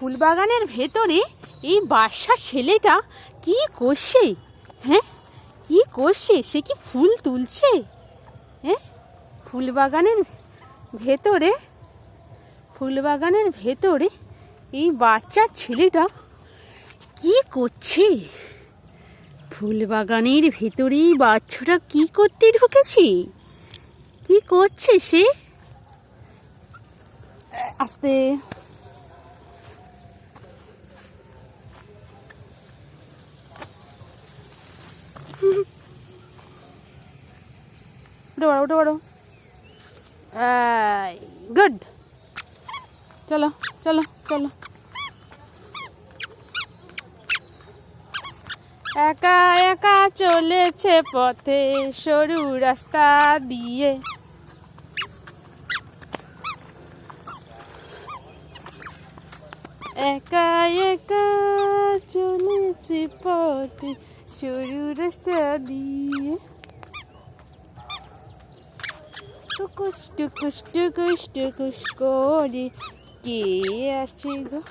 ফুল বাগানের ভেতরে এই বাসার ছেলেটা কি করছে? হ্যাঁ? কি করছে? সে কি ফুল তুলছে? হ্যাঁ? ফুল বাগানের ভেতরে ফুল বাগানের ভেতরে এই বাচ্চা ছেলেটা কি করছে? ফুল বাগানের ভেতরে বাচ্চাটা কি করতে ঢুকেছে? কি করছে সে? আস্তে। উঠে পড়ো উঠে পড়ো গুড চলো চলো চলো একা একা চলেছে পথে সরু রাস্তা দিয়ে একা একা se pode chorar esta dia. Tucos, tucos, tucos, tucos, corre que é chido.